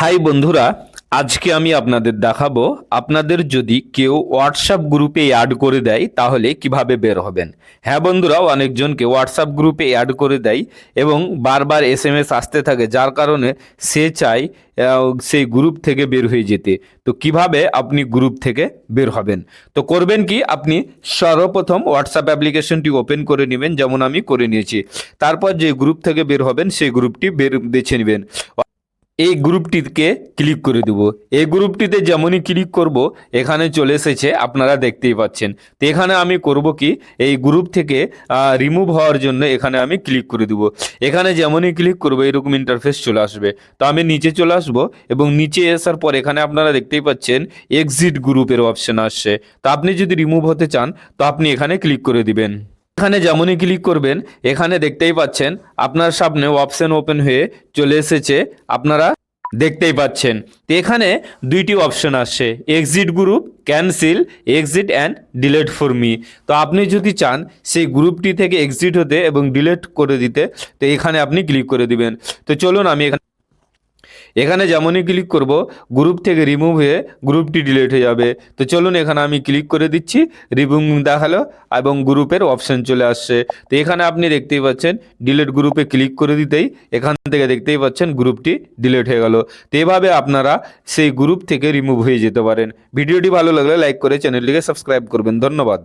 High বন্ধুরা, আজকে আমি আপনাদের দেখাবো, আপনাদের যদি কেউ হোয়াটসঅ্যাপ গ্রুপে অ্যাড করে দেয়, তাহলে কীভাবে বের হবেন? হ্যাঁ বন্ধুরা, অনেকজনকে হোয়াটসঅ্যাপ গ্রুপে অ্যাড করে দেয় এবং বারবার এস এম এস আসতে থাকে, যার কারণে সে চায় সেই গ্রুপ থেকে বের হয়ে যেতে। তো কীভাবে আপনি গ্রুপ থেকে বের হবেন? তো করবেন কি, আপনি সর্বপ্রথম হোয়াটসঅ্যাপ অ্যাপ্লিকেশনটি ওপেন করে নেবেন, যেমন আমি করে নিয়েছি। তারপর যে গ্রুপ থেকে বের হবেন, সেই গ্রুপটি বের বেছে নেবেন। এই গ্রুপটিকে ক্লিক করে দেব। এই গ্রুপটিতে যেমনই ক্লিক করব, এখানে চলে এসেছে, আপনারা দেখতেই পাচ্ছেন। তো এখানে আমি করব কি, এই গ্রুপ থেকে রিমুভ হওয়ার জন্য এখানে আমি ক্লিক করে দেব। এখানে যেমনই ক্লিক করব, এরকম ইন্টারফেস চলে আসবে। তো আমি নিচে চলে আসব এবং নিচে আসার পর এখানে আপনারা দেখতেই পাচ্ছেন এক্সিট গ্রুপের অপশন আসছে। তো আপনি যদি রিমুভ হতে চান, তো আপনি এখানে ক্লিক করে দিবেন। এখানে যেমনই ক্লিক করবেন, এখানে দেখতেই পাচ্ছেন, আপনার সামনে অপশন ওপেন হয়ে চলে এসেছে, আপনারা দেখতেই পাচ্ছেন। তো এখানে দুইটি অপশন আসছে exit group cancel exit and delete for me তো আপনি যদি চান, সেই গ্রুপটি থেকে এক্সিট হতে এবং ডিলেট করে দিতে, তো এখানে আপনি ক্লিক করে দিবেন। তো চলুন আমি এখানে এখানে যেমনই ক্লিক করব গ্রুপ থেকে রিমুভ হয়ে গ্রুপটি ডিলিট হয়ে যাবে। তো চলুন এখানে আমি ক্লিক করে দিচ্ছি রিমুভ দেখাল এবং গ্রুপের অপশন চলে আসছে। তো এখানে আপনি দেখতেই পাচ্ছেন ডিলিট গ্রুপে ক্লিক করে দিতেই এখান থেকে দেখতেই পাচ্ছেন গ্রুপটি ডিলিট হয়ে গেল। তো এভাবে আপনারা সেই গ্রুপ থেকে রিমুভ হয়ে যেতে পারেন। ভিডিওটি ভালো লাগলে লাইক করে চ্যানেলটিকে সাবস্ক্রাইব করবেন। ধন্যবাদ।